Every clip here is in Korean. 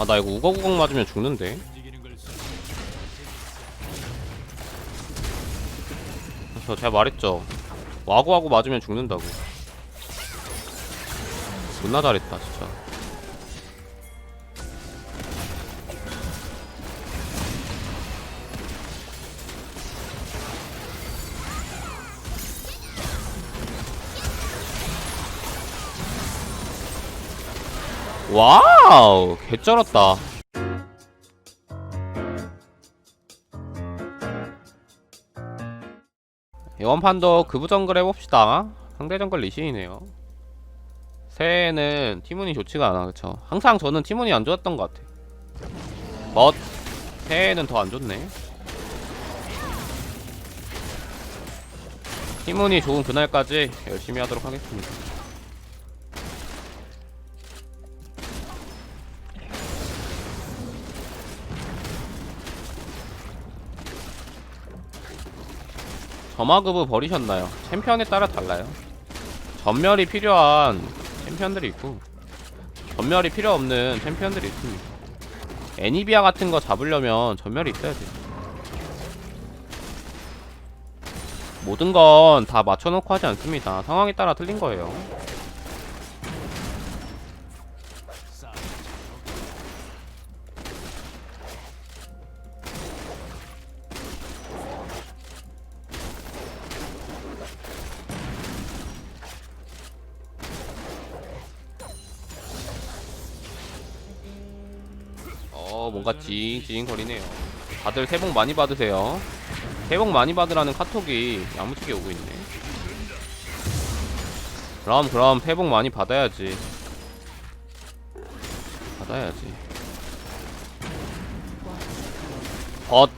아 나 이거 우거구강 맞으면 죽는데. 저 제가 말했죠. 와구와구 맞으면 죽는다고. 존나 잘했다 진짜 와우 개쩔었다. 이번 판도 그부 정글 해봅시다. 상대 정글 리신이네요. 새해에는 티문이 좋지가 않아 그쵸? 항상 저는 티문이 안 좋았던 것 같아. 멋 새해에는 더 안 좋네. 티문이 좋은 그날까지 열심히 하도록 하겠습니다 점화급을 버리셨나요? 챔피언에 따라 달라요. 전멸이 필요한 챔피언들이 있고 전멸이 필요 없는 챔피언들이 있습니다. 애니비아 같은 거 잡으려면 전멸이 있어야 돼요. 모든 건 다 맞춰놓고 하지 않습니다. 상황에 따라 틀린 거예요. 찡찡 거리네요. 다들 새해 복 많이 받으세요. 새해 복 많이 받으라는 카톡이 야무지게 오고 있네. 그럼 그럼 새해 복 많이 받아야지. 받아야지. 벗.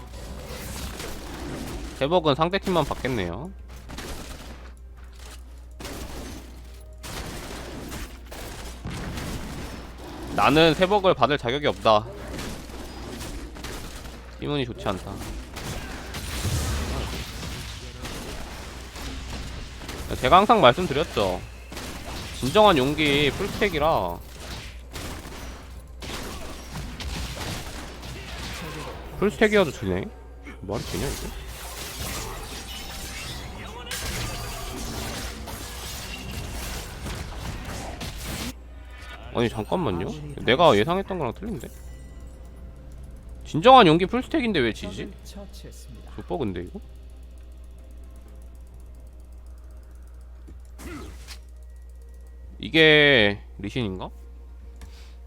새복은 상대팀만 받겠네요. 나는 새복을 받을 자격이 없다 기분이 좋지 않다. 제가 항상 말씀드렸죠. 진정한 용기 풀스택이라 풀스택이어도 되네? 말이 되냐 이거? 아니 잠깐만요. 내가 예상했던 거랑 틀린데? 진정한 용기 풀스택인데 왜 지지? 처치했습니다. 족버 근데 이거? 이게 리신인가?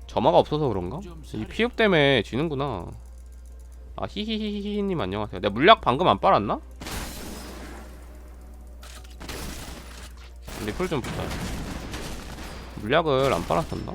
점화가 없어서 그런가? 이 피흡 때문에 지는구나 아 히히히히님 안녕하세요 내가 물약 방금 안 빨았나? 리플 좀 보자 물약을 안 빨았었나?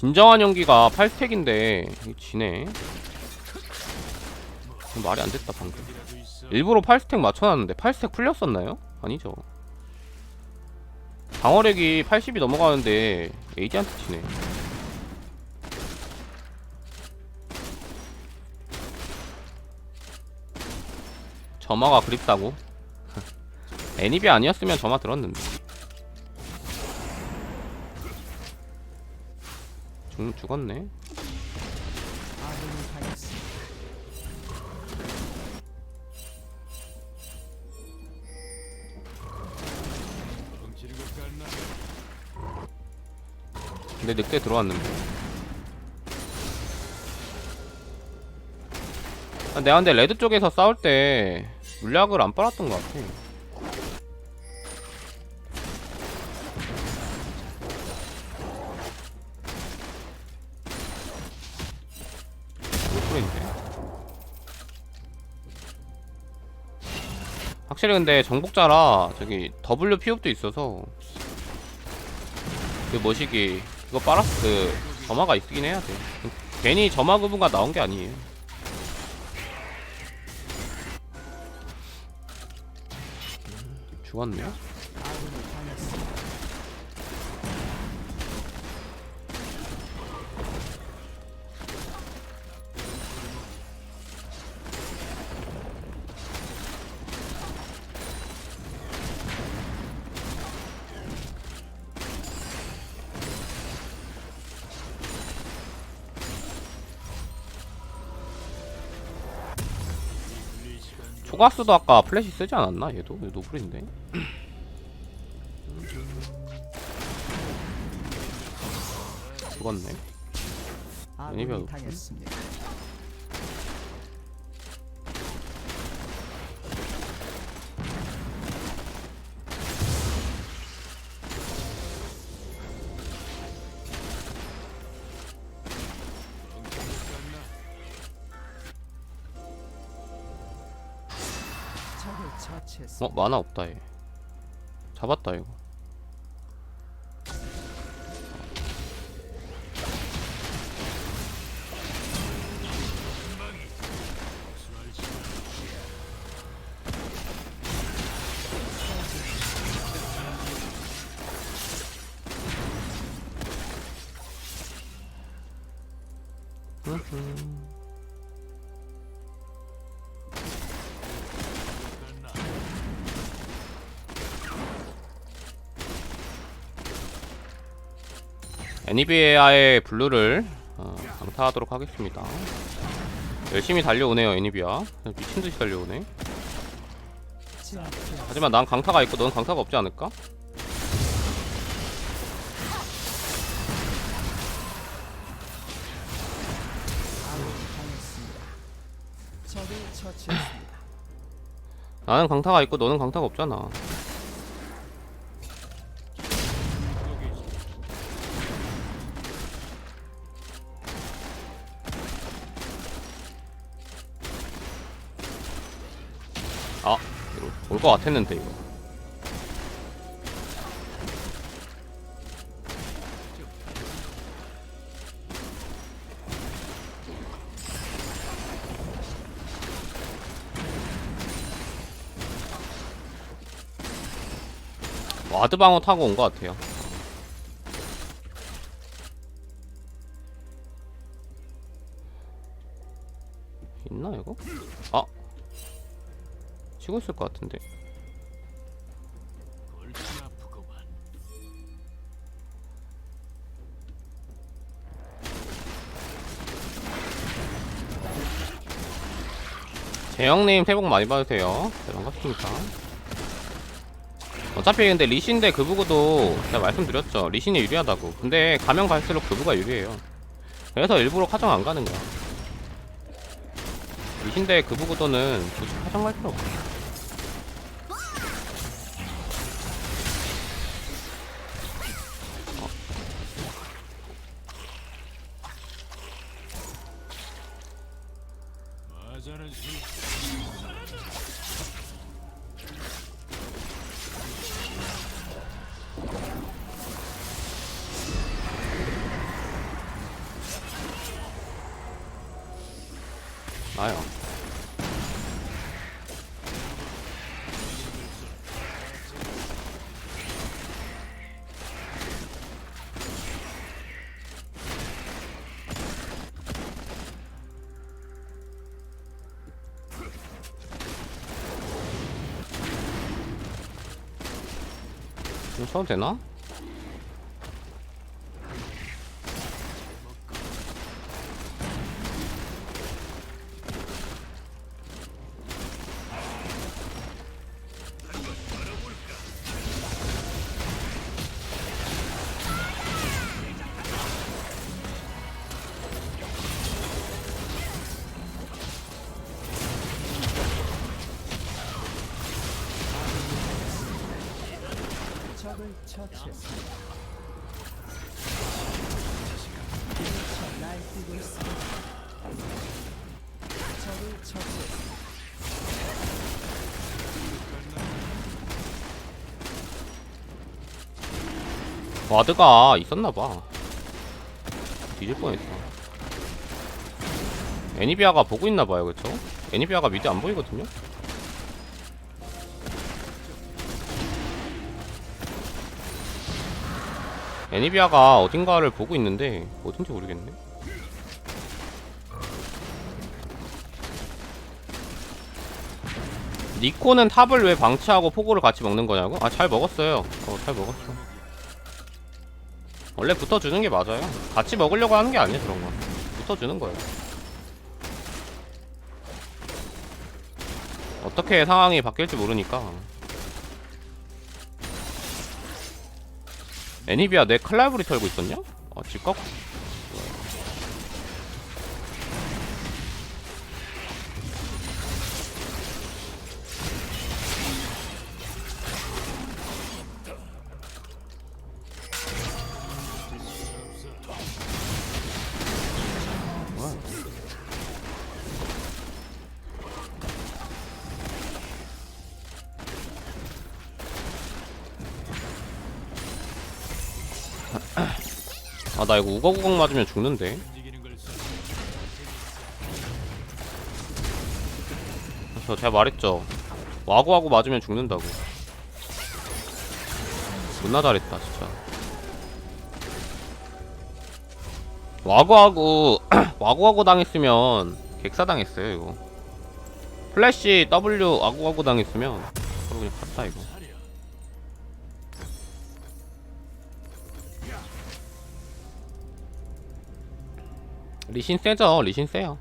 진정한 연기가 8스택인데 지네. 말이 안 됐다 방금. 일부러 8스택 맞춰놨는데 8스택 풀렸었나요? 아니죠. 방어력이 80이 넘어가는데 에이지한테 치네. 점화가 그립다고? 애니비 아니었으면 점화 들었는데 죽, 죽었네. 근데 늑대 들어왔는데 아, 근데 레드 쪽에서 싸울 때 물약을 안 빨았던 것 같아 확실히 근데 정복자라 저기 W 피업도 있어서 그 뭐시기 이거 빨았어 그 점화가 있긴 해야 돼. 괜히 점화 구분가 나온 게 아니에요. 죽었네 초가스도 아까 플래시 쓰지 않았나 얘도 얘 죽었네 애니비가 아군이 높네. 당했습니다. 어? 만화 없다 얘. 잡았다 이거 애니비아의 블루를 어, 강타하도록 하겠습니다. 열심히 달려오네요, 애니비아. 미친 듯이 달려오네. 하지만 난 강타가 있고 넌 강타가 없지 않을까? 나는 강타가 있고 너는 강타가 없잖아. 아, 올 것 같았는데 이거. 와드 방어 타고 온 것 같아요. 있나 이거? 아 치고 있을 것 같은데. 재영님 새해 복 많이 받으세요. 네, 반갑습니다. 어차피 근데 리신데 그부구도 제가 말씀드렸죠 리신이 유리하다고 근데 가면 갈수록 그부가 유리해요 그래서 일부러 카정 안 가는 거야 리신데 그부구도는 굳이 카정 갈 필요 없어 나요 이거 써도 되나? 와드가 있었나봐 뒤질 뻔했어 애니비아가 보고 있나봐요 그쵸? 애니비아가 미드 안 보이거든요? 애니비아가 어딘가를 보고 있는데 어딘지 모르겠네 니코는 탑을 왜 방치하고 포고를 같이 먹는 거냐고? 아 잘 먹었어요. 어 잘 먹었어. 원래 붙어주는 게 맞아요. 같이 먹으려고 하는 게 아니야 그런 거. 붙어주는 거예요. 어떻게 상황이 바뀔지 모르니까. 애니비아 내 칼라브리 털고 있었냐? 아 집값 나 이거 우거구강 맞으면 죽는데. 저 제가 말했죠. 와구와구 맞으면 죽는다고. 존나 잘했다 진짜. 와구와구 와구와구 당했으면 객사 당했어요 이거. 플래시 W 와구와구 당했으면 바로 그냥 갔다 이거 리신 세죠 리신 세요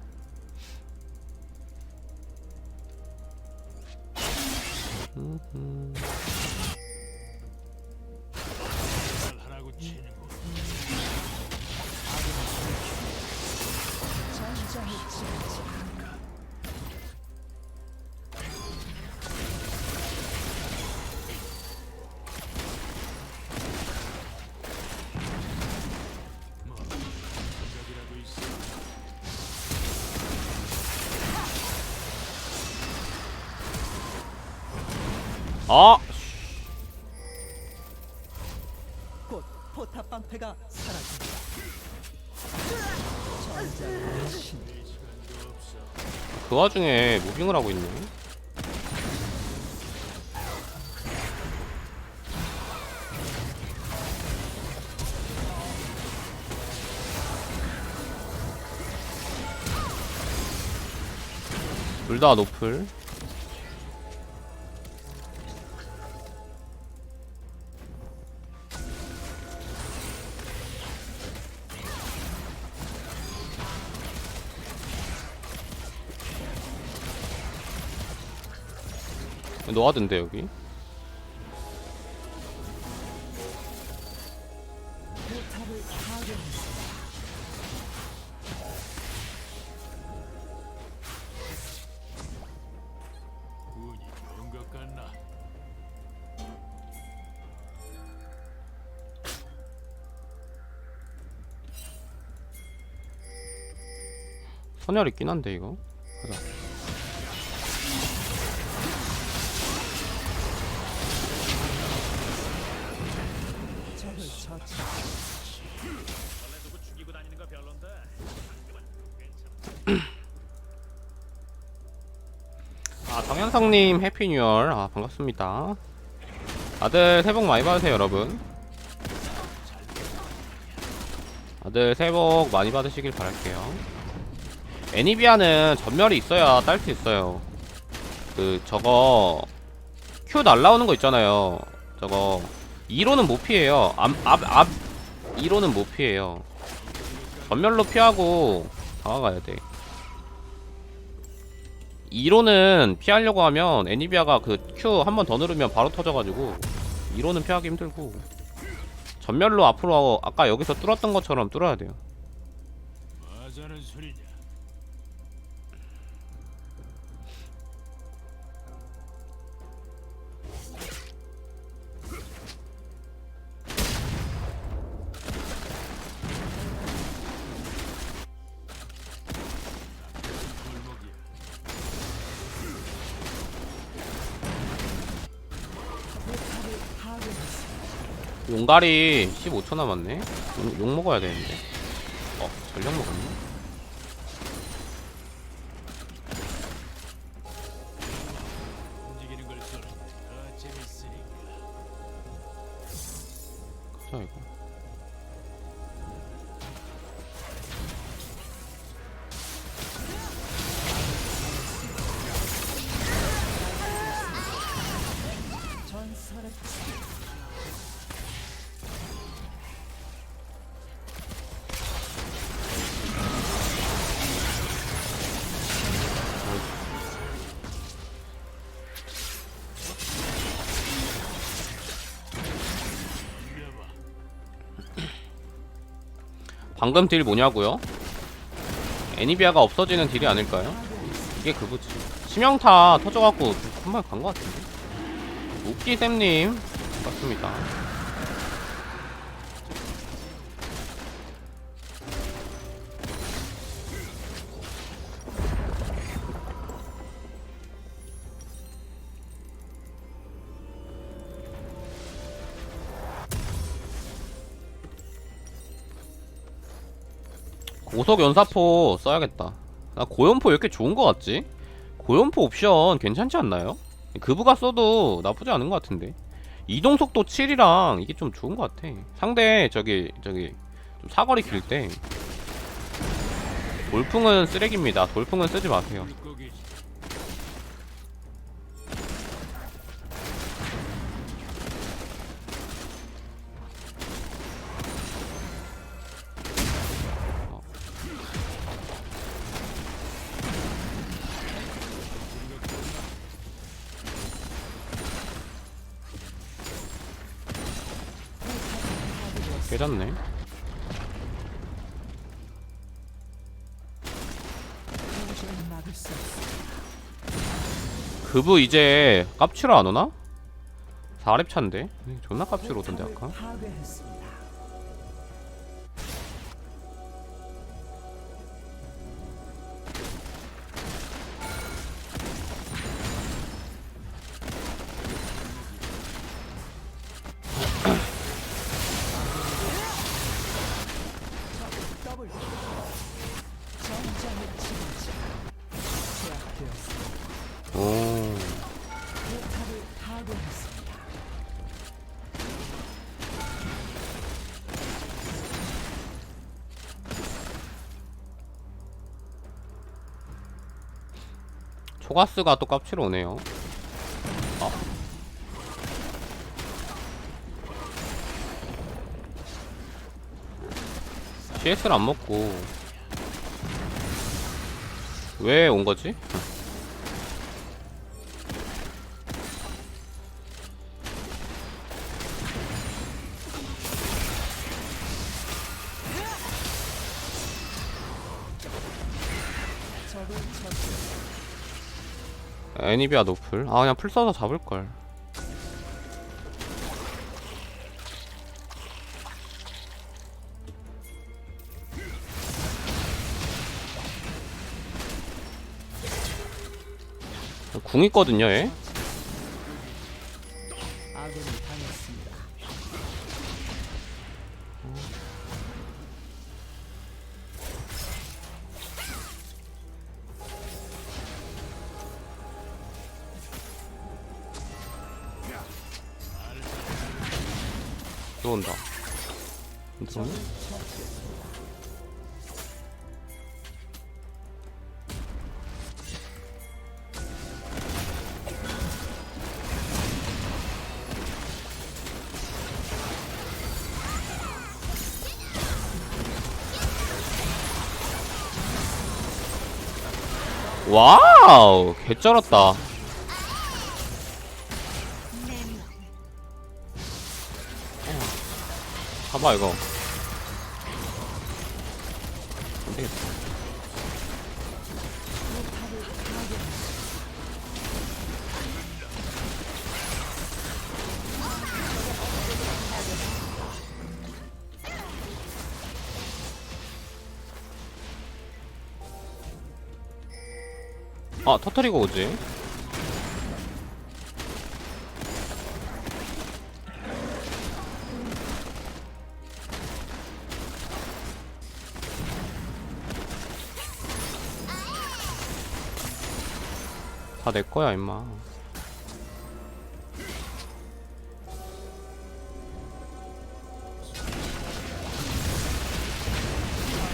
아 곧 포탑 방패가 사라집니다. 전장의 신 그 와중에 무빙을 하고 있네. 둘 다 노플. 노아든데 여기. 선열 있긴 한데 이거. 아 정현성님 해피 뉴얼 아 반갑습니다. 다들 새해 복 많이 받으세요 여러분. 다들 새해 복 많이 받으시길 바랄게요. 애니비아는 전멸이 있어야 딸 수 있어요. 그 저거 Q 날라오는 거 있잖아요. 저거 2로는 못 피해요. 앞앞앞 2로는 못 피해요. 전멸로 피하고 다가가야 돼. 2로는 피하려고 하면 애니비아가 그 Q 한 번 더 누르면 바로 터져가지고 2로는 피하기 힘들고 전멸로 앞으로 아까 여기서 뚫었던 것처럼 뚫어야 돼요. 용가리 15초 남았네. 욕, 욕 먹어야 되는데. 어 전력 먹었네 방금 딜 뭐냐고요? 애니비아가 없어지는 딜이 아닐까요? 이게 그거지 치명타 터져갖고 한번 간것 같은데 웃기쌤님 맞습니다 고속 연사포 써야겠다. 나 고연포 왜 이렇게 좋은 거 같지? 고연포 옵션 괜찮지 않나요? 그부가 써도 나쁘지 않은 것 같은데. 이동 속도 7이랑 이게 좀 좋은 것 같아. 상대 저기 저기 좀 사거리 길 때 돌풍은 쓰레기입니다. 돌풍은 쓰지 마세요. 깨졌네. 그부 이제 깝치러 안 오나? 4렙 차인데? 존나 깝치러 오던데 아까? 초가스가 또 깝치러 오네요. 아. CS를 안 먹고 왜 온 거지? 애니비아 노플. 아 그냥 풀 써서 잡을 걸. 궁 있거든요, 얘. 와우! 개쩔었다. 봐봐, 이거. 아 터트리고 오지. 다 내 거야 임마.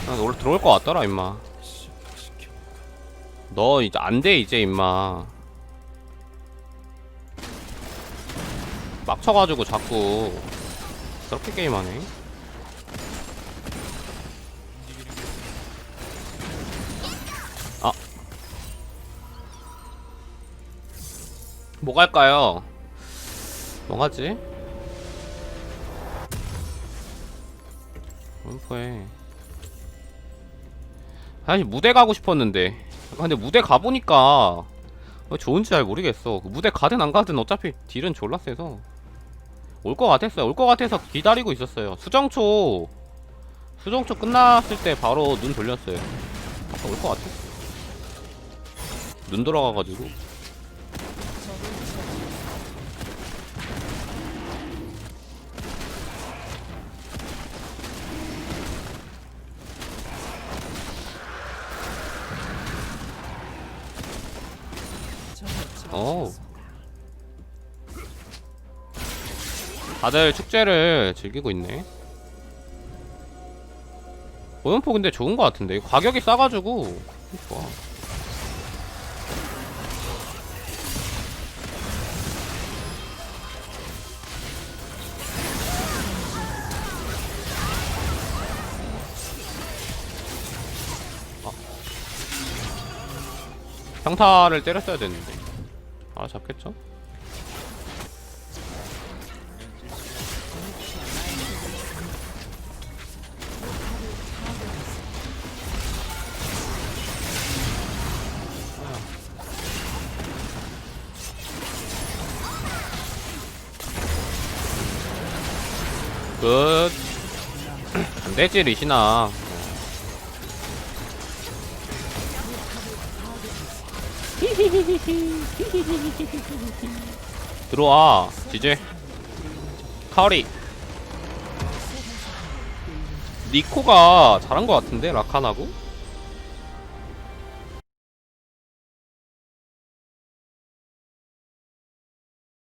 나 원래 들어올 것 같더라 임마. 너 이제 안 돼 이제 임마 막 쳐가지고 자꾸 그렇게 게임하네 아. 뭐 갈까요? 뭐 가지? 원포에 사실 무대 가고 싶었는데 아, 근데 무대 가보니까 어, 좋은지 잘 모르겠어. 그 무대 가든 안 가든 어차피 딜은 졸라 세서. 올 것 같았어요. 올 것 같아서 기다리고 있었어요. 수정초. 수정초 끝났을 때 바로 눈 돌렸어요. 올 것 같았어 눈 돌아가가지고 오. 다들 축제를 즐기고 있네. 오연포 근데 좋은 것 같은데 가격이 싸가지고 좋아. 아. 평타를 때렸어야 됐는데. 아 잡겠죠? 끝. 안되지 리시나. 들어와 지제. 카오리. 니코가 잘한 것 같은데 라칸하고